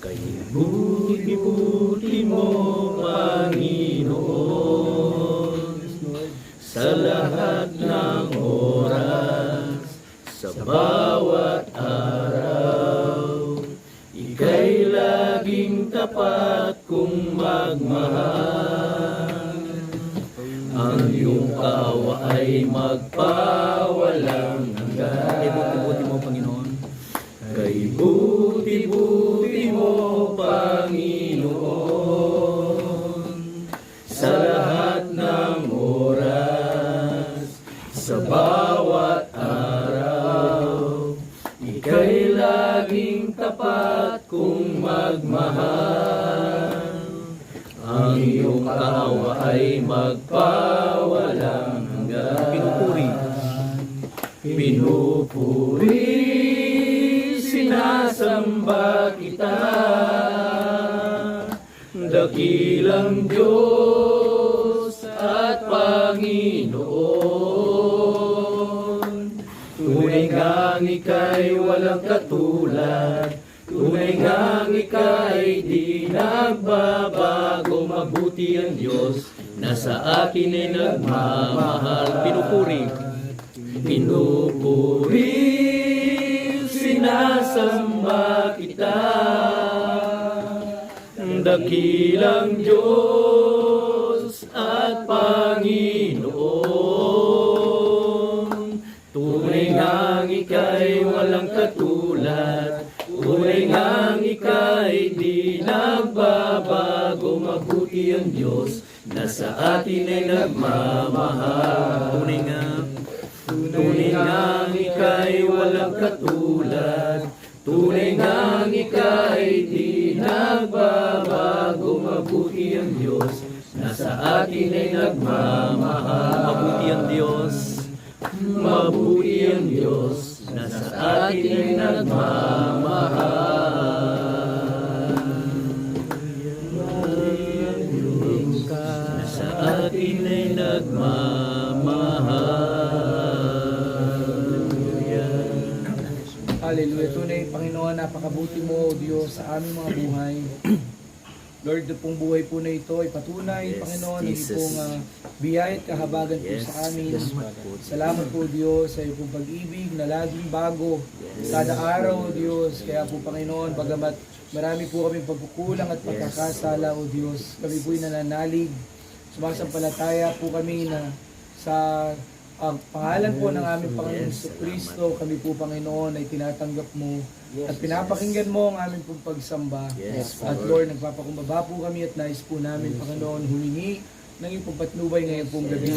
Kay buti-buti mo, Panginoon, sa lahat ng oras, sa bawat araw. Ika'y laging tapat kung magmahal. Ang iyong awa ay magpawalang hanggan. Kay buti-buti mo, Panginoon. Kay buti-buti mo, Panginoon, sa lahat ng oras, sa bawat araw, ika'y laging tapat kung magmahal. Ang iyong awa ay magpawalang hanggan. Pinupuri. Pinupuri, sinasamba kita. Dakilang Diyos at Panginoon. Tunay ngang ika'y walang katulad. Tunay ngang ika'y di nagbabago. Mabuti ang Diyos na sa akin ay nagmamahal. Pinupuri. Pinupuri, Dakilang Diyos at Panginoon. Tunay ngang ika'y walang katulad. Tunay ngang ika'y di nagbabago. Mabuti ang Diyos na sa atin ay nagmamahal. Tunay nga. Tunay ngang ika'y walang katulad Tunay Mabuti ang Diyos na sa atin ay nagmamahal Mabuti ang Diyos. Mabuti ang Diyos na sa atin ay nagmamahal na sa atin ay nagmamahal Hallelujah. Tunay, Panginoon, napakabuti mo, O Diyos, sa aming mga buhay. Lord, ito pong buhay po na ito ay patunay, Yes, Panginoon, ng Jesus. pong uh, biyaya at kahabagan po Yes, sa amin. salamat po. Salamat po, Diyos, sa iyong pong pag-ibig na laging bago. Kada araw, Diyos. Kaya po, Panginoon, bagamat marami po kami pagkukulang at pagkakasala, O Diyos, kami po'y nananalig. Sumasampalataya po kami na sa ang pangalan po ng aming Panginoon Yes, Yes, Kristo, kami po Panginoon ay tinatanggap mo at pinapakinggan mo ang aming pong pagsamba. Yes, At Lord, nagpapakumbaba po kami at nais po namin, Panginoon, humingi ng iyong patnubay ngayon pong gabi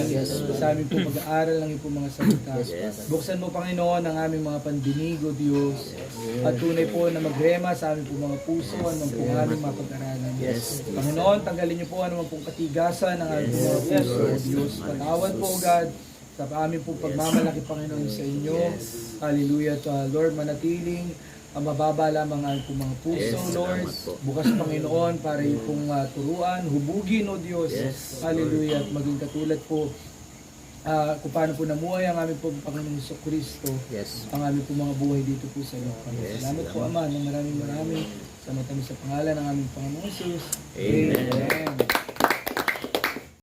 sa aming pong pag-aaral ng iyong mga salita. Yes. Buksan mo, Panginoon, ang aming mga pandinig, O Diyos, at tunay po na magrema sa aming pong mga puso, anong pong aming mga pag-aralan. Yes. Panginoon, tanggalin niyo po anumang pong katigasan ng aming mga puso, O Diyos. Patawad po, O God, sa aming pong pagmamalaki, Panginoon, sa inyo. Hallelujah. At uh, Lord, manatiling ang mababa lamang ang pong mga puso, Yes, Lord. salamat. Bukas, Panginoon, para yung pong uh, turuan, hubugin, O Diyos. Yes, Hallelujah. At maging katulad po ah, kung paano po namuhay ang aming pong Panginoong Hesus Kristo Yes. ang aming pong mga buhay dito po sa iyo. Yes, salamat po, Ama, ng maraming maraming sa matamis sa pangalan ng aming Panginoong Jesus. Amen. Amen.